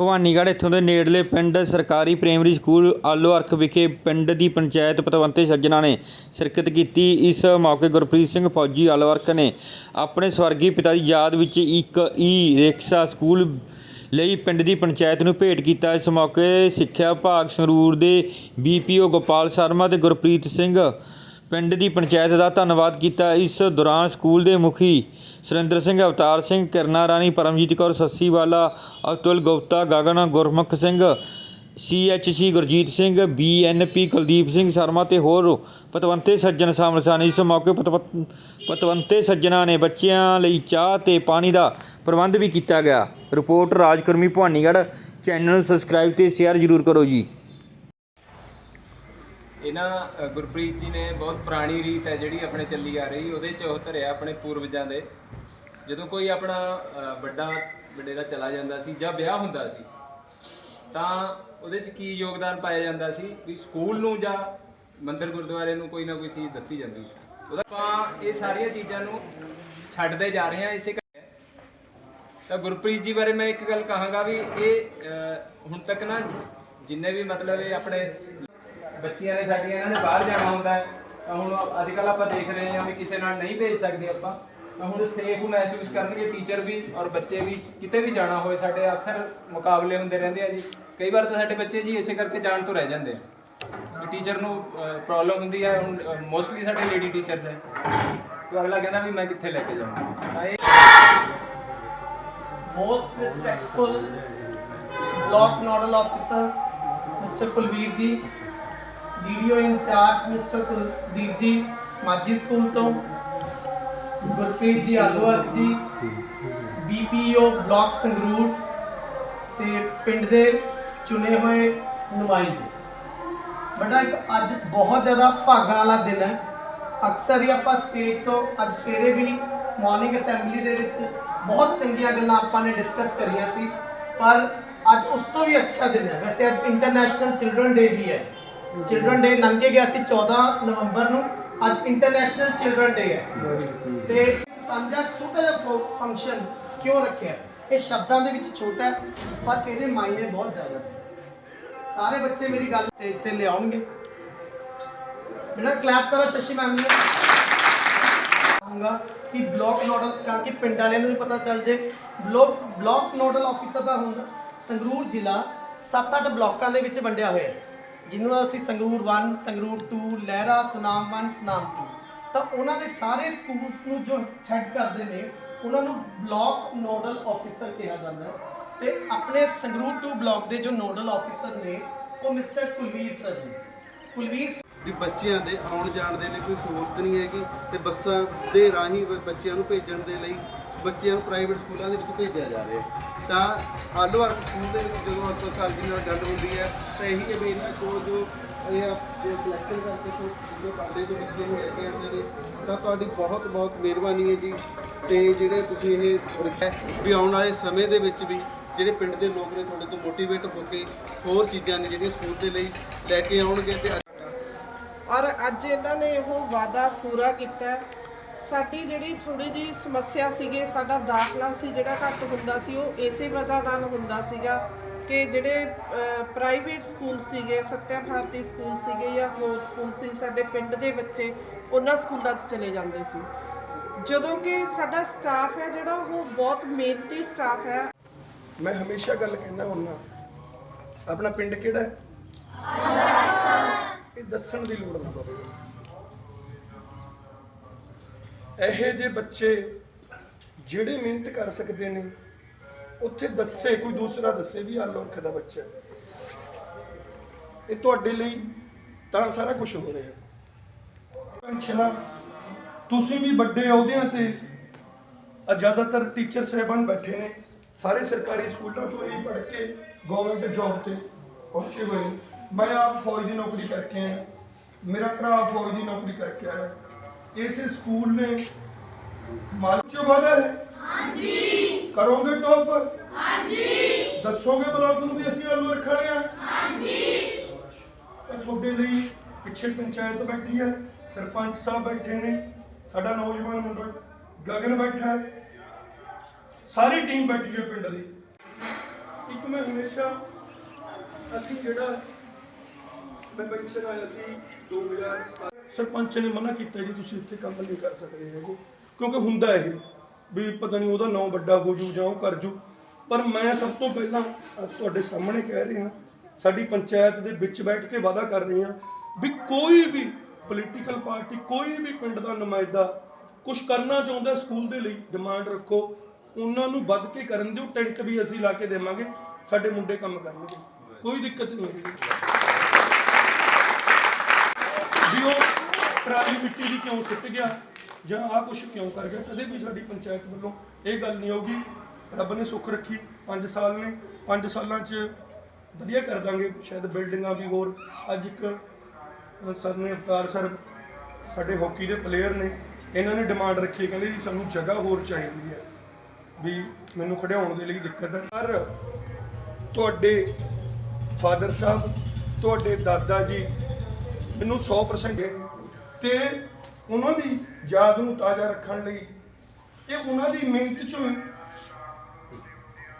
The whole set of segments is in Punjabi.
ਭਵਾਨੀਗੜ੍ਹ, ਇੱਥੋਂ ਦੇ ਨੇੜਲੇ ਪਿੰਡ ਸਰਕਾਰੀ ਪ੍ਰਾਇਮਰੀ ਸਕੂਲ ਆਲੋ ਵਿਖੇ ਪਿੰਡ ਦੀ ਪੰਚਾਇਤ ਪਤਵੰਤੇ ਸੱਜਣਾ ਨੇ ਸ਼ਿਰਕਤ ਕੀਤੀ। ਇਸ ਮੌਕੇ ਗੁਰਪ੍ਰੀਤ ਸਿੰਘ ਫੌਜੀ ਆਲੋ ਨੇ ਆਪਣੇ ਸਵਰਗੀ ਪਿਤਾ ਦੀ ਯਾਦ ਵਿੱਚ ਇੱਕ ਈ ਰਿਕਸ਼ਾ ਸਕੂਲ ਲਈ ਪਿੰਡ ਦੀ ਪੰਚਾਇਤ ਨੂੰ ਭੇਟ ਕੀਤਾ। ਇਸ ਮੌਕੇ ਸਿੱਖਿਆ ਵਿਭਾਗ ਸੰਗਰੂਰ ਦੇ ਬੀਪੀਓ ਗੋਪਾਲ ਸ਼ਰਮਾ ਤੇ ਗੁਰਪ੍ਰੀਤ ਸਿੰਘ ਪਿੰਡ ਦੀ ਪੰਚਾਇਤ ਦਾ ਧੰਨਵਾਦ ਕੀਤਾ। ਇਸ ਦੌਰਾਨ ਸਕੂਲ ਦੇ ਮੁਖੀ ਸੁਰਿੰਦਰ ਸਿੰਘ, ਅਵਤਾਰ ਸਿੰਘ, ਕਿਰਨਾ ਰਾਣੀ, ਪਰਮਜੀਤ ਕੌਰ ਸੱਸੀਵਾਲਾ ਅਤੁਲ ਗੁਪਤਾ, ਗਗਨ ਗੁਰਮੁਖ ਸਿੰਘ, ਸੀਐਚਸੀ ਗੁਰਜੀਤ ਸਿੰਘ, ਬੀਐਨਪੀ ਕੁਲਦੀਪ ਸਿੰਘ ਸ਼ਰਮਾ ਤੇ ਹੋਰ ਪਤਵੰਤੇ ਸੱਜਣ ਸ਼ਾਮਲ ਸਨ। ਇਸ ਮੌਕੇ ਪਤਵ- ਪਤਵੰਤੇ ਸੱਜਣਾ ਨੇ ਬੱਚਿਆਂ ਲਈ ਚਾਹ ਤੇ ਪਾਣੀ ਦਾ ਪ੍ਰਬੰਧ ਵੀ ਕੀਤਾ ਗਿਆ। ਰਿਪੋਰਟ ਰਾਜਕਰਮੀ ਭਵਾਨੀਗੜ੍ਹ ਚੈਨਲ ਨੂੰ ਸਬਸਕ੍ਰਾਈਬ ਤੇ ਸ਼ੇਅਰ ਜ਼ਰੂਰ ਕਰੋ ਜੀ। ਇਹਨਾਂ ਗੁਰਪ੍ਰੀਤ ਜੀ ਨੇ ਬਹੁਤ ਪੁਰਾਣੀ ਰੀਤ ਹੈ ਜਿਹੜੀ ਆਪਣੇ ਚੱਲੀ ਆ ਰਹੀ, ਉਹਦੇ ਚ ਉਹ ਧਰਿਆ ਆਪਣੇ ਪੂਰਵਜਾਂ ਦੇ। ਜਦੋਂ ਕੋਈ ਆਪਣਾ ਵੱਡਾ ਵਡੇਰਾ ਚਲਾ ਜਾਂਦਾ ਸੀ ਜਾਂ ਵਿਆਹ ਹੁੰਦਾ ਸੀ, ਤਾਂ ਉਹਦੇ ਚ ਕੀ ਯੋਗਦਾਨ ਪਾਇਆ ਜਾਂਦਾ ਸੀ ਵੀ ਸਕੂਲ ਨੂੰ ਜਾਂ ਮੰਦਿਰ ਗੁਰਦੁਆਰੇ ਨੂੰ ਕੋਈ ਨਾ ਕੋਈ ਚੀਜ਼ ਦਿੱਤੀ ਜਾਂਦੀ ਸੀ। ਉਹਦਾ ਆਪਾਂ ਇਹ ਸਾਰੀਆਂ ਚੀਜ਼ਾਂ ਨੂੰ ਛੱਡਦੇ ਜਾ ਰਹੇ ਹਾਂ ਇਸੇ ਕਰਕੇ। ਤਾਂ ਗੁਰਪ੍ਰੀਤ ਜੀ ਬਾਰੇ ਮੈਂ ਇੱਕ ਗੱਲ ਕਹਾਂਗਾ ਵੀ ਇਹ ਹੁਣ ਤੱਕ ਨਾ ਜਿੰਨੇ ਵੀ ਮਤਲਬ ਇਹ ਆਪਣੇ ਬੱਚੀਆਂ ਨੇ ਸਾਡੀਆਂ ਇਹਨਾਂ ਨੇ ਬਾਹਰ ਜਾਣਾ ਹੁੰਦਾ ਹੈ। ਤਾਂ ਹੁਣ ਅੱਜ ਕੱਲ ਆਪਾਂ ਦੇਖ ਰਹੇ ਹਾਂ ਵੀ ਕਿਸੇ ਨਾਲ ਨਹੀਂ ਭੇਜ ਸਕਦੇ ਆਪਾਂ। ਤਾਂ ਹੁਣ ਸੇਫ ਮਹਿਸੂਸ ਕਰਨਗੇ ਟੀਚਰ ਵੀ ਔਰ ਬੱਚੇ ਵੀ, ਕਿਤੇ ਵੀ ਜਾਣਾ ਹੋਵੇ, ਸਾਡੇ ਅਕਸਰ ਮੁਕਾਬਲੇ ਹੁੰਦੇ ਰਹਿੰਦੇ ਆ ਜੀ। ਕਈ ਵਾਰ ਤਾਂ ਸਾਡੇ ਬੱਚੇ ਜੀ ਇਸੇ ਕਰਕੇ ਜਾਣ ਤੋਂ ਰਹਿ ਜਾਂਦੇ ਆ। ਟੀਚਰ ਨੂੰ ਪ੍ਰੋਬਲਮ ਹੁੰਦੀ ਹੈ ਹੁਣ ਮੋਸਟਲੀ ਸਾਡੇ ਲੇਡੀ ਟੀਚਰਸ ਹੈ। ਤੇ ਅਗਲਾ ਕਹਿੰਦਾ ਵੀ ਮੈਂ ਕਿੱਥੇ ਲੈ ਕੇ ਜਾਵਾਂ। ਤਾਂ ਇਹ most respectful, block nodal officer Mr. Kulveer ji video in-charge mister Kuldeep ji, Majhi school ਤੋਂ। ਗੁਰਪ੍ਰੀਤ ਜੀ ਆਲੂਅਕ ਜੀ। ਬੀਪੀਓ ਬਲਾਕ ਸੰਗਰੂਰ ਤੇ ਪਿੰਡ ਦੇ ਚੁਣੇ ਹੋਏ ਨੁਮਾਇੰਦੇ। ਬੜਾ ਇੱਕ ਅੱਜ ਬਹੁਤ ਜ਼ਿਆਦਾ ਭਾਗਾਂ ਵਾਲਾ ਦਿਨ ਹੈ। ਅਕਸਰ ਹੀ ਆਪਾਂ ਸਟੇਜ ਤੋਂ ਅੱਜ ਸਵੇਰੇ ਵੀ ਮਾਰਨਿੰਗ ਅਸੈਂਬਲੀ ਦੇ ਵਿੱਚ ਬਹੁਤ ਚੰਗੀਆਂ ਗੱਲਾਂ ਆਪਾਂ ਨੇ ਡਿਸਕਸ ਕਰੀਆਂ ਸੀ। ਪਰ ਅੱਜ ਉਸ ਤੋਂ ਵੀ ਅੱਛਾ ਦਿਨ ਹੈ। ਵੈਸੇ ਅੱਜ ਇੰਟਰਨੈਸ਼ਨਲ ਚਿਲड्रन ਡੇ ਵੀ ਹੈ। ਚਿਲਡਰਨ ਡੇ ਲੰਘ ਗਿਆ ਸੀ 14 ਨਵੰਬਰ ਨੂੰ। ਅੱਜ ਇੰਟਰਨੈਸ਼ਨਲ ਚਿਲਡਰਨ ਡੇ ਹੈ। ਤੇ ਸਾਂਝਾ ਛੋਟਾ ਜਿਹਾ ਫੰਕਸ਼ਨ ਕਿਉਂ ਰੱਖਿਆ? ਇਹ ਸ਼ਬਦਾਂ ਦੇ ਵਿੱਚ ਛੋਟਾ ਹੈ ਪਰ ਇਹਦੇ ਮਾਇਨੇ ਬਹੁਤ ਜ਼ਿਆਦਾ ਹੈ ਸਾਰੇ ਬੱਚੇ ਮੇਰੀ ਗੱਲ ਸਟੇਜ ਤੇ ਲਿਆਉਣਗੇ। ਮੇਰਾ ਕਲੈਪ ਕਰੋ ਸ਼ਸ਼ੀ ਮੈਮ ਨੇ। ਕਹਾਂਗਾ ਕਿ ਬਲੌਕ ਨੋਡਲ ਕਿਉਂਕਿ ਪਿੰਡ ਵਾਲਿਆਂ ਨੂੰ ਵੀ ਪਤਾ ਚੱਲ ਜੇ ਬਲੌਕ ਬਲੌਕ ਨੋਡਲ ਆਫੀਸਰ ਦਾ ਹੁੰਦਾ ਸੰਗਰੂਰ ਜ਼ਿਲ੍ਹਾ 7-8 ਬਲਾਕਾਂ ਦੇ ਵਿੱਚ ਵੰਡਿਆ ਹੋਇਆ ਹੈ। ਜਿਹਨੂੰ ਅਸੀਂ ਸੰਗਰੂਰ 1 ਸੰਗਰੂਰ 2 ਲਹਿਰਾ, ਸੁਨਾਮ 1 ਸੁਨਾਮ 2 ਤਾਂ ਉਹਨਾਂ ਦੇ ਸਾਰੇ ਸਕੂਲਸ ਨੂੰ ਜੋ ਹੈੱਡ ਕਰਦੇ ਨੇ, ਉਹਨਾਂ ਨੂੰ ਬਲਾਕ ਨੋਡਲ ਆਫੀਸਰ ਕਿਹਾ ਜਾਂਦਾ ਹੈ। ਤੇ ਆਪਣੇ ਸੰਗਰੂਰ 2 ਬਲਾਕ ਦੇ ਜੋ ਨੋਡਲ ਆਫੀਸਰ ਨੇ, ਉਹ ਮਿਸਟਰ ਕੁਲਵੀਰ ਸਰ ਨੇ। ਕੁਲਵੀਰ ਵੀ ਬੱਚਿਆਂ ਦੇ ਆਉਣ ਜਾਣ ਦੇ ਲਈ ਕੋਈ ਸਹੂਲਤ ਨਹੀਂ ਹੈਗੀ ਤੇ ਬੱਸਾਂ ਦੇ ਰਾਹੀਂ ਬੱਚਿਆਂ ਨੂੰ ਭੇਜਣ ਦੇ ਲਈ ਬੱਚਿਆਂ ਨੂੰ ਪ੍ਰਾਈਵੇਟ ਸਕੂਲਾਂ ਦੇ ਵਿੱਚ ਭੇਜਿਆ ਜਾ ਰਿਹਾ ਤਾਂ ਆਲੋ ਵਰਕ ਸਕੂਲ ਦੇ ਵਿੱਚ ਜਦੋਂ ਅੰਕਲ ਸਾਲ ਦੀ ਨਾਲ ਗੱਲ ਹੁੰਦੀ ਹੈ, ਤਾਂ ਇਹੀ ਹੈ ਮੇਰੀ ਇਹਨਾਂ ਕੋਲ ਜੋ ਇਹ ਜੋ ਕਲੈਕਸ਼ਨ ਕਰਕੇ ਜੋ ਜੋ ਪੜ੍ਹਦੇ ਜੋ ਬੱਚੇ ਨੂੰ ਲੈ ਕੇ ਆਉਂਦੇ ਨੇ, ਤਾਂ ਤੁਹਾਡੀ ਬਹੁਤ ਬਹੁਤ ਮਿਹਰਬਾਨੀ ਹੈ ਜੀ। ਤੇ ਜਿਹੜੇ ਤੁਸੀਂ ਇਹ ਵੀ ਆਉਣ ਵਾਲੇ ਸਮੇਂ ਦੇ ਵਿੱਚ ਵੀ ਜਿਹੜੇ ਪਿੰਡ ਦੇ ਲੋਕ ਨੇ ਤੁਹਾਡੇ ਤੋਂ ਮੋਟੀਵੇਟ ਹੋ ਕੇ ਹੋਰ ਚੀਜ਼ਾਂ ਨੇ ਜਿਹੜੀਆਂ ਸਕੂਲ ਦੇ ਲਈ ਲੈ ਕੇ ਆਉਣਗੇ ਤੇ ਔਰ ਅੱਜ ਇਹਨਾਂ ਨੇ ਉਹ ਵਾਅਦਾ ਪੂਰਾ ਕੀਤਾ ਸਾਡੀ ਜਿਹੜੀ ਥੋੜੀ ਜੀ ਸਮੱਸਿਆ ਸੀਗੀ, ਸਾਡਾ ਦਾਖਲਾ ਸੀ ਜਿਹੜਾ ਘੱਟ ਹੁੰਦਾ ਸੀ, ਉਹ ਇਸੇ ਵਜ੍ਹਾ ਨਾਲ ਹੁੰਦਾ ਸੀਗਾ ਕਿ ਜਿਹੜੇ ਪ੍ਰਾਈਵੇਟ ਸਕੂਲ ਸੀਗੇ, ਸਤਿਆ ਭਾਰਤੀ ਸਕੂਲ ਸੀਗੇ ਜਾਂ ਹੋਰ ਸਕੂਲ ਸੀ, ਸਾਡੇ ਪਿੰਡ ਦੇ ਬੱਚੇ, ਉਹਨਾਂ ਸਕੂਲਾਂ 'ਚ ਚਲੇ ਜਾਂਦੇ ਸੀ। ਜਦੋਂ ਕਿ ਸਾਡਾ ਸਟਾਫ ਹੈ ਜਿਹੜਾ, ਉਹ ਬਹੁਤ ਮਿਹਨਤੀ ਸਟਾਫ ਹੈ। ਮੈਂ ਹਮੇਸ਼ਾ ਗੱਲ ਕਹਿੰਦਾ ਹੁੰਦਾ, ਆਪਣਾ ਪਿੰਡ ਕਿਹੜਾ ਹੈ? ਇਹ ਦੱਸਣ ਦੀ ਲੋੜ ਨਾ ਪਵੇ। ਇਹੋ ਜਿਹੇ ਬੱਚੇ ਜਿਹੜੇ ਮਿਹਨਤ ਕਰ ਸਕਦੇ ਨੇ, ਉੱਥੇ ਦੱਸੇ, ਕੋਈ ਦੂਸਰਾ ਦੱਸੇ ਵੀ ਆਹ ਲੋਰਖ ਦਾ ਬੱਚਾ ਇਹ ਤੁਹਾਡੇ ਲਈ ਤਾਂ ਸਾਰਾ ਕੁਝ ਹੋ ਰਿਹਾ ਪੈਨਸ਼ਨਾਂ ਤੁਸੀਂ ਵੀ ਵੱਡੇ ਅਹੁਦਿਆਂ ਤੇ। ਜ਼ਿਆਦਾਤਰ ਟੀਚਰ ਸਾਹਿਬਾਨ ਬੈਠੇ ਨੇ। ਸਾਰੇ ਸਰਕਾਰੀ ਸਕੂਲਾਂ ਚੋਂ ਇਹ ਪੜ੍ਹ ਕੇ ਗਵਰਨਮੈਂਟ ਜੌਬ ਤੇ ਪਹੁੰਚੇ ਹੋਏ ਨੇ। ਮੈਂ ਆਪ ਫੌਜ ਦੀ ਨੌਕਰੀ ਕਰਕੇ ਆਇਆ। ਮੇਰਾ ਭਰਾ ਫੌਜ ਦੀ ਨੌਕਰੀ ਕਰਕੇ ਆਇਆ। ਇਸੇ ਸਕੂਲ ਨੇ ਮਾਲਕ ਚੋਂ ਵਾਦਾ ਹੈ? ਹਾਂਜੀ। ਕਰੋਗੇ ਟੌਪ? ਹਾਂਜੀ। ਦੱਸੋਗੇ ਬਲਾਕ ਨੂੰ ਵੀ ਅਸੀਂ ਆਲੂ ਰੱਖਾਂਗੇ ਹਾਂਜੀ। ਤੁਹਾਡੇ ਲਈ ਪਿੱਛੇ ਪੰਚਾਇਤ ਬੈਠੀ ਹੈ ਸਰਪੰਚ ਸਾਹਿਬ ਬੈਠੇ ਨੇ ਸਾਡਾ ਨੌਜਵਾਨ ਮੁੰਡਾ ਗਗਨ ਬੈਠਾ ਸਾਰੀ ਟੀਮ ਬੈਠੀ ਹੈ ਪਿੰਡ ਦੀ। ਇੱਕ ਮੈਂ ਹਮੇਸ਼ਾ ਅਸੀਂ ਜਿਹੜਾ ਮੈਂ ਪੈਨਸ਼ਨ ਆਇਆ ਸੀ 2000 ਸਰਪੰਚ ਨੇ ਮਨਾ ਕੀਤਾ ਜੀ, ਤੁਸੀਂ ਇੱਥੇ ਕੰਮ ਨਹੀਂ ਕਰ ਸਕਦੇ ਹੈਗੇ। ਕਿਉਂਕਿ ਹੁੰਦਾ ਇਹ ਵੀ ਪਤਾ ਨਹੀਂ ਉਹਦਾ ਨਾਂ ਵੱਡਾ ਹੋ ਜੂ ਜਾਂ ਉਹ ਕਰ ਜੂ। ਪਰ ਮੈਂ ਸਭ ਤੋਂ ਪਹਿਲਾਂ ਤੁਹਾਡੇ ਸਾਹਮਣੇ ਕਹਿ ਰਿਹਾ, ਸਾਡੀ ਪੰਚਾਇਤ ਦੇ ਵਿੱਚ ਬੈਠ ਕੇ ਵਾਅਦਾ ਕਰ ਰਹੇ ਹਾਂ ਵੀ ਕੋਈ ਵੀ ਪੋਲੀਟੀਕਲ ਪਾਰਟੀ ਕੋਈ ਵੀ ਪਿੰਡ ਦਾ ਨੁਮਾਇੰਦਾ ਕੁਝ ਕਰਨਾ ਚਾਹੁੰਦਾ ਸਕੂਲ ਦੇ ਲਈ ਡਿਮਾਂਡ ਰੱਖੋ, ਉਹਨਾਂ ਨੂੰ ਵੱਧ ਕੇ ਕਰਨ ਦਿਓ, ਟੈਂਟ ਵੀ ਅਸੀਂ ਲਾ ਕੇ ਦੇਵਾਂਗੇ, ਸਾਡੇ ਮੁੰਡੇ ਕੰਮ ਕਰਨਗੇ। ਕੋਈ ਦਿੱਕਤ ਨਹੀਂ ਹੈਗੀ। ਵੀ ਉਹ ਟਰਾਲੀ ਮਿੱਟੀ ਦੀ ਕਿਉਂ ਸੁੱਟ ਗਿਆ? ਜਾਂ ਆਹ ਕੁਛ ਕਿਉਂ ਕਰ ਗਿਆ? ਕਦੇ ਵੀ ਸਾਡੀ ਪੰਚਾਇਤ ਵੱਲੋਂ ਇਹ ਗੱਲ ਨਹੀਂ ਆਉਗੀ ਰੱਬ ਨੇ ਸੁੱਖ ਰੱਖੀ 5 ਸਾਲ ਨੇ। 5 ਸਾਲਾਂ 'ਚ ਵਧੀਆ ਕਰ ਦਾਂਗੇ ਸ਼ਾਇਦ ਬਿਲਡਿੰਗਾਂ ਵੀ ਹੋਰ। ਅੱਜ ਇੱਕ ਅ, ਸਰ ਨੇ ਅਵਤਾਰ ਸਰ ਸਾਡੇ ਹਾਕੀ ਦੇ ਪਲੇਅਰ ਨੇ। ਇਹਨਾਂ ਨੇ ਡਿਮਾਂਡ ਰੱਖੀ ਕਹਿੰਦੇ ਜੀ ਸਾਨੂੰ ਜਗ੍ਹਾ ਹੋਰ ਚਾਹੀਦੀ ਹੈ। ਵੀ ਮੈਨੂੰ ਖੜਿਆਉਣ ਦੇ ਲਈ ਦਿੱਕਤ ਹੈ। ਪਰ ਤੁਹਾਡੇ ਫਾਦਰ ਸਾਹਿਬ ਤੁਹਾਡੇ ਦਾਦਾ ਜੀ ਮੈਨੂੰ 100% ਤੇ ਉਹਨਾਂ ਦੀ ਯਾਦ ਨੂੰ ਤਾਜ਼ਾ ਰੱਖਣ ਲਈ ਇਹ ਉਹਨਾਂ ਦੀ ਮਿਹਨਤ ਚੋਂ ਹੀ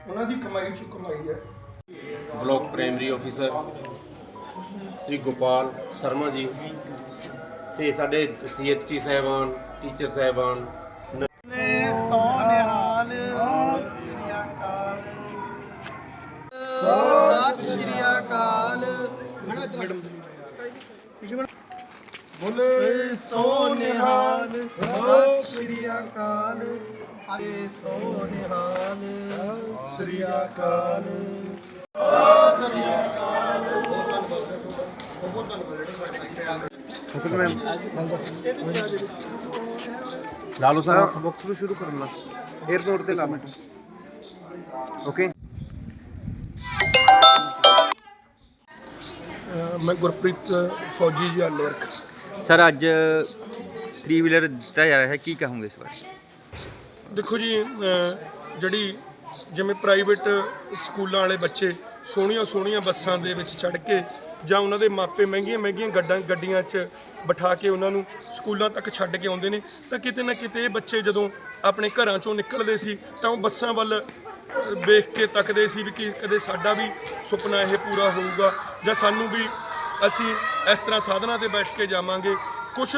ਉਹਨਾਂ ਦੀ ਕਮਾਈ ਚੋਂ ਕਮਾਈ ਹੈ। Block primary officer Shri Gopal Sharma ji ਤੇ ਸਾਡੇ ਸੀਐਚਟੀ ਸਾਹਿਬਾਨ ਟੀਚਰ ਸਾਹਿਬਾਨ ਬੋਲੇ ਸੋ ਨਿਹਾਲ ਸਤਿ ਸ੍ਰੀ ਅਕਾਲ। ਆਏ ਸੋ ਨਿਹਾਲ ਸ੍ਰੀ ਅਕਾਲ। ਲਾ ਲਓ ਸਰ ਵਕਤ ਤੋਂ ਸ਼ੁਰੂ ਕਰਨਾ 에어ਪੋਰਟ ਤੇ ਲਾ ਮਿੰਟ। ਓਕੇ ਮੈਂ ਗੁਰਪ੍ਰੀਤ ਫੌਜੀ ਜੀ ਆਲਵਰਕ ਸਰ, ਅੱਜ 3 ਵੀਲਰ ਦਿੱਤਾ ਜਾ ਰਿਹਾ ਹੈ। ਕੀ ਕਹੋਗੇ ਇਸ ਬਾਰੇ? ਦੇਖੋ ਜੀ, ਅਹ, ਜਿਹੜੀ ਜਿਵੇਂ ਪ੍ਰਾਈਵੇਟ ਸਕੂਲਾਂ ਵਾਲੇ ਬੱਚੇ ਸੋਹਣੀਆਂ ਸੋਹਣੀਆਂ ਬੱਸਾਂ ਦੇ ਵਿੱਚ ਚੜ੍ਹ ਕੇ ਜਾਂ ਉਹਨਾਂ ਦੇ ਮਾਪੇ ਮਹਿੰਗੀਆਂ ਮਹਿੰਗੀਆਂ ਗੱਡਾਂ ਗੱਡੀਆਂ 'ਚ ਬਿਠਾ ਕੇ ਉਹਨਾਂ ਨੂੰ ਸਕੂਲਾਂ ਤੱਕ ਛੱਡ ਕੇ ਆਉਂਦੇ ਨੇ, ਤਾਂ ਕਿਤੇ ਨਾ ਕਿਤੇ ਇਹ ਬੱਚੇ ਜਦੋਂ ਆਪਣੇ ਘਰਾਂ 'ਚੋਂ ਨਿਕਲਦੇ ਸੀ, ਤਾਂ ਉਹ ਬੱਸਾਂ ਵੱਲ ਵੇਖ ਕੇ ਤੱਕਦੇ ਸੀ ਵੀ ਕਿ ਕਦੇ ਸਾਡਾ ਵੀ ਸੁਪਨਾ ਇਹ ਪੂਰਾ ਹੋਊਗਾ ਜਾਂ ਸਾਨੂੰ ਵੀ ਅਸੀਂ ਇਸ ਤਰ੍ਹਾਂ ਸਾਧਨਾਂ ਤੇ ਬੈਠ ਕੇ ਜਾਵਾਂਗੇ। ਕੁਝ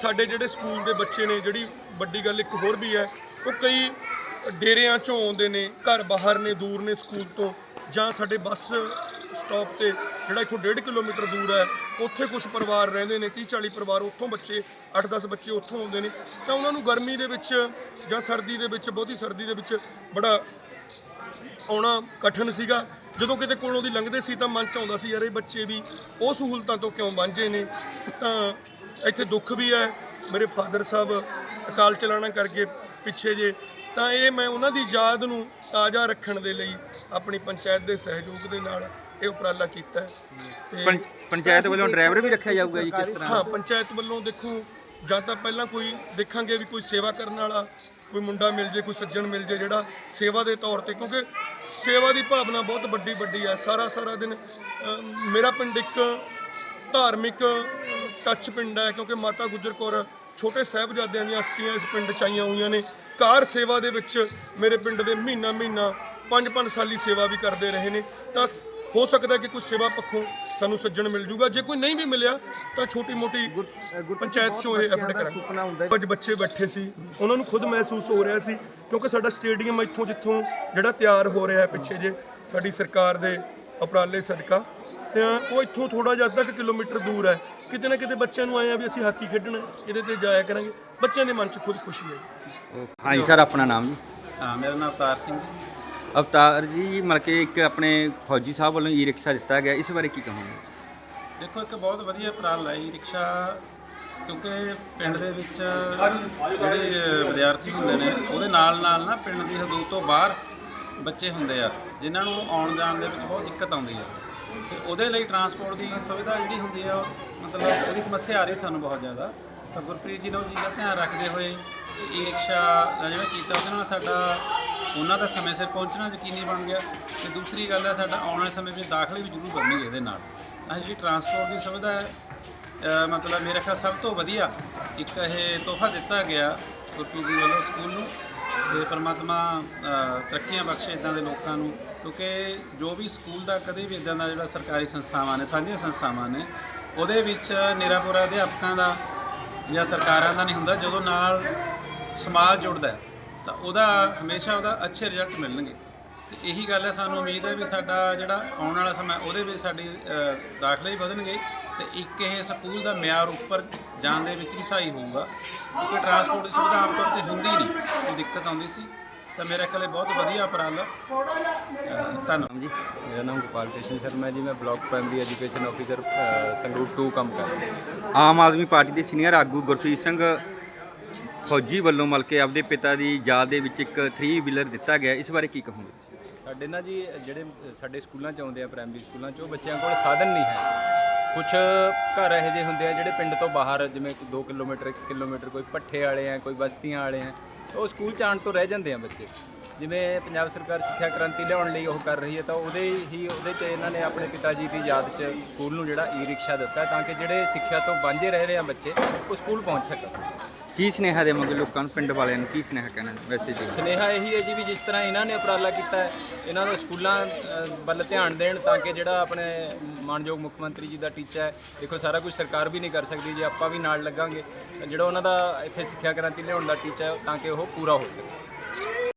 ਸਾਡੇ ਜਿਹੜੇ ਸਕੂਲ ਦੇ ਬੱਚੇ ਨੇ, ਜਿਹੜੀ ਵੱਡੀ ਗੱਲ ਇੱਕ ਹੋਰ ਵੀ ਹੈ, ਉਹ ਕਈ ਡੇਰਿਆਂ ਚੋਂ ਆਉਂਦੇ ਨੇ, ਘਰ ਬਾਹਰ ਨੇ, ਦੂਰ ਨੇ ਸਕੂਲ ਤੋਂ, ਜਾਂ ਸਾਡੇ ਬੱਸ ਸਟਾਪ ਤੇ, ਜਿਹੜਾ ਇੱਥੋਂ 1.5 ਕਿਲੋਮੀਟਰ ਦੂਰ ਹੈ, ਉੱਥੇ ਕੁਝ ਪਰਿਵਾਰ ਰਹਿੰਦੇ ਨੇ 30 40 ਪਰਿਵਾਰ ਉੱਥੋਂ ਬੱਚੇ 8-10 ਬੱਚੇ ਉੱਥੋਂ ਆਉਂਦੇ ਨੇ। ਤਾਂ ਉਹਨਾਂ ਨੂੰ ਗਰਮੀ ਦੇ ਵਿੱਚ ਜਾਂ ਸਰਦੀ ਦੇ ਵਿੱਚ, ਬਹੁਤੀ ਸਰਦੀ ਦੇ ਵਿੱਚ ਬੜਾ ਆਉਣਾ ਕਠਿਨ ਸੀਗਾ। ਜਦੋਂ ਕਿਤੇ ਕੋਲੋਂ ਦੀ ਲੰਘਦੇ ਸੀ ਤਾਂ ਮਨ ਚ ਆਉਂਦਾ ਸੀ ਯਾਰ ਇਹ ਬੱਚੇ ਵੀ ਉਹ ਸਹੂਲਤਾਂ ਤੋਂ ਕਿਉਂ ਵਾਂਝੇ ਨੇ? ਤਾਂ ਇੱਥੇ ਦੁੱਖ ਵੀ ਹੈ। ਮੇਰੇ ਫਾਦਰ ਸਾਹਿਬ ਅਕਾਲ ਚਲਾਣਾ ਕਰਕੇ ਪਿੱਛੇ ਜੇ। ਤਾਂ ਇਹ ਮੈਂ ਉਹਨਾਂ ਦੀ ਯਾਦ ਨੂੰ ਤਾਜ਼ਾ ਰੱਖਣ ਦੇ ਲਈ ਆਪਣੀ ਪੰਚਾਇਤ ਦੇ ਸਹਿਯੋਗ ਦੇ ਨਾਲ ਇਹ ਉਪਰਾਲਾ ਕੀਤਾ ਹੈ। ਤੇ ਪੰਚਾਇਤ ਵੱਲੋਂ ਡਰਾਈਵਰ ਵੀ ਰੱਖਿਆ ਜਾਊਗਾ ਜੀ ਕਿਸ ਤਰ੍ਹਾਂ? ਹਾਂ ਪੰਚਾਇਤ ਵੱਲੋਂ ਦੇਖੋ ਜਾਂ ਤਾਂ ਪਹਿਲਾਂ ਕੋਈ ਦੇਖਾਂਗੇ ਵੀ ਕੋਈ ਸੇਵਾ ਕਰਨ ਵਾਲਾ ਕੋਈ ਮੁੰਡਾ ਮਿਲ ਜੇ, ਕੋਈ ਸੱਜਣ ਮਿਲ ਜੇ ਜਿਹੜਾ ਸੇਵਾ ਦੇ ਤੌਰ ਤੇ, ਕਿਉਂਕਿ ਸੇਵਾ ਦੀ ਭਾਵਨਾ ਬਹੁਤ ਵੱਡੀ ਵੱਡੀ ਹੈ ਸਾਰਾ ਸਾਰਾ ਦਿਨ ਮੇਰਾ ਪਿੰਡ ਇੱਕ ਧਾਰਮਿਕ ਟੱਚ ਪਿੰਡ ਹੈ, ਕਿਉਂਕਿ ਮਾਤਾ ਗੁਜਰ ਕੌਰ ਛੋਟੇ ਸਾਹਿਬਜ਼ਾਦਿਆਂ ਦੀਆਂ ਅਸਥੀਆਂ ਇਸ ਪਿੰਡ ਚ ਆਈਆਂ ਹੋਈਆਂ ਨੇ। ਕਾਰ ਸੇਵਾ ਦੇ ਵਿੱਚ ਮੇਰੇ ਪਿੰਡ ਦੇ ਮਹੀਨਾ ਮਹੀਨਾ ਪੰਜ ਪੰਜ ਸਾਲੀ ਸੇਵਾ ਵੀ ਕਰਦੇ ਰਹੇ ਨੇ। ਤਾਂ ਹੋ ਸਕਦਾ ਕਿ ਕੋਈ ਸੇਵਾ ਪੱਖੋਂ ਸਾਨੂੰ ਸੱਜਣ ਮਿਲ ਜੂਗਾ। ਜੇ ਕੋਈ ਨਹੀਂ ਵੀ ਮਿਲਿਆ ਤਾਂ ਛੋਟੀ ਮੋਟੀ ਪੰਚਾਇਤ ਚੋਂ ਇਹ ਐਫਰਟ ਸੁਪਨਾ ਹੁੰਦਾ ਕਰਾਂਗੇ ਅੱਜ ਬੱਚੇ ਬੈਠੇ ਸੀ। ਉਹਨਾਂ ਨੂੰ ਖੁਦ ਮਹਿਸੂਸ ਹੋ ਰਿਹਾ ਸੀ ਕਿਉਂਕਿ ਸਾਡਾ ਸਟੇਡੀਅਮ ਇੱਥੋਂ ਜਿੱਥੋਂ ਜਿਹੜਾ ਤਿਆਰ ਹੋ ਰਿਹਾ ਹੈ ਪਿੱਛੇ ਜੇ ਸਾਡੀ ਸਰਕਾਰ ਦੇ ਉਪਰਾਲੇ ਸਦਕਾ। ਤੇ ਉਹ ਇੱਥੋਂ ਥੋੜਾ ਜਿਹਾ ਅੱਧਾ ਕੁ ਕਿਲੋਮੀਟਰ ਦੂਰ ਹੈ। ਕਿਤੇ ਨਾ ਕਿਤੇ ਬੱਚਿਆਂ ਨੂੰ ਆਇਆ ਵੀ ਅਸੀਂ ਹਾਕੀ ਖੇਡਣਾ ਇਹਦੇ ਤੇ ਜਾਇਆ ਕਰਾਂਗੇ। ਬੱਚਿਆਂ ਦੇ ਮਨ 'ਚ ਖੁਦ ਖੁਸ਼ੀ ਹੈ। ਹਾਂਜੀ ਸਰ ਆਪਣਾ ਨਾਮ ਜੀ। ਹਾਂ ਮੇਰਾ ਨਾਮ ਅਵਤਾਰ ਸਿੰਘ। ਅਵਤਾਰ ਜੀ, ਮਤਲਬ ਕਿ ਇੱਕ ਆਪਣੇ ਫੌਜੀ ਸਾਹਿਬ ਵੱਲੋਂ ਈ ਰਿਕਸ਼ਾ ਦਿੱਤਾ ਗਿਆ, ਇਸ ਬਾਰੇ ਕੀ ਕਹੋਗੇ? ਦੇਖੋ, ਇੱਕ ਬਹੁਤ ਵਧੀਆ ਉਪਰਾਲਾ ਹੈ ਰਿਕਸ਼ਾ ਕਿਉਂਕਿ ਪਿੰਡ ਦੇ ਵਿੱਚ ਜਿਹੜੇ ਵਿਦਿਆਰਥੀ ਹੁੰਦੇ ਨੇ, ਉਹਦੇ ਨਾਲ ਨਾਲ ਨਾ ਪਿੰਡ ਦੀ ਹਦੂਦ ਤੋਂ ਬਾਹਰ ਬੱਚੇ ਹੁੰਦੇ ਆ, ਜਿਨ੍ਹਾਂ ਨੂੰ ਆਉਣ ਜਾਣ ਦੇ ਵਿੱਚ ਬਹੁਤ ਦਿੱਕਤ ਆਉਂਦੀ ਆ। ਤੇ ਉਹਦੇ ਲਈ ਟਰਾਂਸਪੋਰਟ ਦੀ ਸੁਵਿਧਾ ਜਿਹੜੀ ਹੁੰਦੀ ਆ ਉਹ ਮਤਲਬ ਉਹਦੀ ਸਮੱਸਿਆ ਆ ਰਹੀ ਸਾਨੂੰ ਬਹੁਤ ਜ਼ਿਆਦਾ। ਤਾਂ ਗੁਰਪ੍ਰੀਤ ਜੀ ਨੇ ਉਹ ਚੀਜ਼ ਦਾ ਧਿਆਨ ਰੱਖਦੇ ਹੋਏ ਈ ਰਿਕਸ਼ਾ ਦਾ ਜਿਹੜਾ ਕੀਤਾ, ਉਹਦੇ ਨਾਲ ਸਾਡਾ ਉਹਨਾਂ ਦਾ ਸਮੇਂ ਸਿਰ ਪਹੁੰਚਣਾ ਯਕੀਨੀ ਬਣ ਗਿਆ ਤੇ ਦੂਸਰੀ ਗੱਲ ਹੈ ਸਾਡਾ ਆਉਣ ਵਾਲੇ ਸਮੇਂ ਵਿੱਚ ਦਾਖਲੇ ਵੀ ਜ਼ਰੂਰ ਬਣਨਗੇ ਇਹਦੇ ਨਾਲ। ਆਹ ਜਿਹੜੀ ਟਰਾਂਸਪੋਰਟ ਦੀ ਸੁਵਿਧਾ ਹੈ ਮਤਲਬ ਮੇਰੇ ਖਿਆਲ ਸਭ ਤੋਂ ਵਧੀਆ ਇੱਕ ਇਹ ਤੋਹਫਾ ਦਿੱਤਾ ਗਿਆ ਗੁਰਪ੍ਰੀਤ ਜੀ ਵੱਲੋਂ ਸਕੂਲ ਨੂੰ ਤੇ ਪਰਮਾਤਮਾ ਤਰੱਕੀਆਂ ਬਖਸ਼ੇ ਇਦਾਂ ਦੇ ਲੋਕਾਂ ਨੂੰ ਕਿਉਂਕਿ ਜੋ ਵੀ ਸਕੂਲ ਦਾ ਕਦੇ ਵੀ ਇਦਾਂ ਦਾ ਜਿਹੜਾ ਸਰਕਾਰੀ ਸੰਸਥਾਵਾਂ ਨੇ ਸਾਂਝੀਆਂ ਸੰਸਥਾਵਾਂ ਨੇ ਉਹਦੇ ਵਿੱਚ ਨਿਰਾਪੁਰਾ ਅਧਿਆਪਕਾਂ ਦਾ ਜਾਂ ਸਰਕਾਰਾਂ ਦਾ ਨਹੀਂ ਹੁੰਦਾ ਜਦੋਂ ਨਾਲ ਸਮਾਜ ਜੁੜਦਾ ਹੈ, ਤਾਂ ਉਹਦਾ ਹਮੇਸ਼ਾ ਉਹਦਾ ਅੱਛੇ ਰਿਜ਼ਲਟ ਮਿਲਣਗੇ। ਤੇ ਇਹੀ ਗੱਲ ਹੈ ਸਾਨੂੰ ਉਮੀਦ ਹੈ ਵੀ ਸਾਡਾ ਜਿਹੜਾ ਆਉਣ ਵਾਲਾ ਸਮਾਂ ਉਹਦੇ ਵਿੱਚ ਸਾਡੀ ਅ, ਦਾਖਲੇ ਹੀ ਵਧਣਗੇ ਤੇ ਇੱਕ ਇਹ ਸਕੂਲ ਦਾ ਮਿਆਰ ਉੱਪਰ ਜਾਣ ਦੇ ਵਿੱਚ ਵੀ ਸਹਾਈ ਹੋਊਗਾ। ਕਿਉਂਕਿ ਟਰਾਂਸਪੋਰਟ ਦੀ ਸੁਵਿਧਾ ਆਮ ਤੌਰ ਤੇ ਹੁੰਦੀ ਨਹੀਂ ਕੋਈ ਦਿੱਕਤ ਆਉਂਦੀ ਸੀ। ਤਾਂ ਮੇਰੇ ਖਿਆਲ ਇਹ ਬਹੁਤ ਵਧੀਆ ਉਪਰਾਲਾ। ਅ, ਧੰਨਵਾਦ। ਜੀ ਮੇਰਾ ਨਾਮ ਗੋਪਾਲ ਕ੍ਰਿਸ਼ਨ ਸ਼ਰਮਾ ਜੀ ਮੈਂ block primary education officer Sangrur 2 ਕੰਮ ਕਰ ਰਿਹਾ ਆਮ ਆਦਮੀ ਪਾਰਟੀ ਦੇ ਸੀਨੀਅਰ ਆਗੂ ਗੁਰਪ੍ਰੀਤ ਸਿੰਘ ਫੌਜੀ ਵੱਲੋਂ ਮਤਲਬ ਕਿ ਆਪਦੇ ਪਿਤਾ ਦੀ ਯਾਦ ਦੇ ਵਿੱਚ ਇੱਕ 3 ਵੀਲਰ ਦਿੱਤਾ ਗਿਆ। ਇਸ ਬਾਰੇ ਕੀ ਕਹੋਗੇ ਸਾਡੇ ਨਾ ਜੀ, ਜਿਹੜੇ ਸਾਡੇ ਸਕੂਲਾਂ ਚ ਆਉਂਦੇ ਆ ਪ੍ਰਾਇਮਰੀ ਸਕੂਲਾਂ ਚ, ਉਹ ਬੱਚਿਆਂ ਕੋਲ ਸਾਧਨ ਨਹੀਂ ਹੈ। ਕੁਝ ਘਰ ਇਹੋ ਜਿਹੇ ਹੁੰਦੇ ਆ, ਜਿਹੜੇ ਪਿੰਡ ਤੋਂ ਬਾਹਰ, ਜਿਵੇਂ 2 ਕਿਲੋਮੀਟਰ 1 ਕਿਲੋਮੀਟਰ, ਕੋਈ ਪੱਠੇ ਵਾਲੇ ਆ, ਕੋਈ ਬਸਤੀਆਂ ਵਾਲੇ ਆ, ਉਹ ਸਕੂਲ ਚ ਆਉਣ ਤੋਂ ਰਹਿ ਜਾਂਦੇ ਆ ਬੱਚੇ। ਜਿਵੇਂ ਪੰਜਾਬ ਸਰਕਾਰ ਸਿੱਖਿਆ ਕ੍ਰਾਂਤੀ ਲਿਆਉਣ ਲਈ ਉਹ ਕਰ ਰਹੀ ਹੈ, ਤਾਂ ਉਹਦੇ ਹੀ, ਉਹਦੇ ਚ ਇਹਨਾਂ ਨੇ ਆਪਣੇ ਪਿਤਾ ਜੀ ਦੀ ਯਾਦ ਚ ਸਕੂਲ ਨੂੰ ਜਿਹੜਾ ਈ ਰਿਕਸ਼ਾ ਦਿੱਤਾ, ਤਾਂ ਕਿ ਜਿਹੜੇ ਸਿੱਖਿਆ ਤੋਂ ਵਾਂਝੇ ਰਹਿ ਰਹੇ ਆ ਬੱਚੇ, ਉਹ ਸਕੂਲ ਪਹੁੰਚ ਸਕਣ। ਕੀ ਸੁਨੇਹਾ ਦੇਵਾਂਗੇ ਲੋਕਾਂ ਨੂੰ, ਪਿੰਡ ਵਾਲਿਆਂ ਨੂੰ? ਕੀ ਸੁਨੇਹਾ ਕਹਿਣਾ ਵੈਸੇ ਜੀ? ਸੁਨੇਹਾ ਇਹੀ ਹੈ ਜੀ ਵੀ ਜਿਸ ਤਰ੍ਹਾਂ ਇਹਨਾਂ ਨੇ ਉਪਰਾਲਾ ਕੀਤਾ ਹੈ, ਇਹਨਾਂ ਨੂੰ ਸਕੂਲਾਂ ਵੱਲ ਧਿਆਨ ਦੇਣ ਤਾਂ ਕਿ ਜਿਹੜਾ ਆਪਣੇ ਮਾਨਯੋਗ ਮੁੱਖ ਮੰਤਰੀ ਜੀ ਦਾ ਟੀਚਾ ਹੈ, ਦੇਖੋ ਸਾਰਾ ਕੁਝ ਸਰਕਾਰ ਵੀ ਨਹੀਂ ਕਰ ਸਕਦੀ, ਜੇ ਆਪਾਂ ਵੀ ਨਾਲ ਲੱਗਾਂਗੇ ਜਿਹੜਾ ਉਹਨਾਂ ਦਾ ਇੱਥੇ ਸਿੱਖਿਆ ਕ੍ਰਾਂਤੀ ਲਿਆਉਣ ਦਾ ਟੀਚਾ ਹੈ, ਤਾਂ ਕਿ ਉਹ ਪੂਰਾ ਹੋ ਸਕੇ।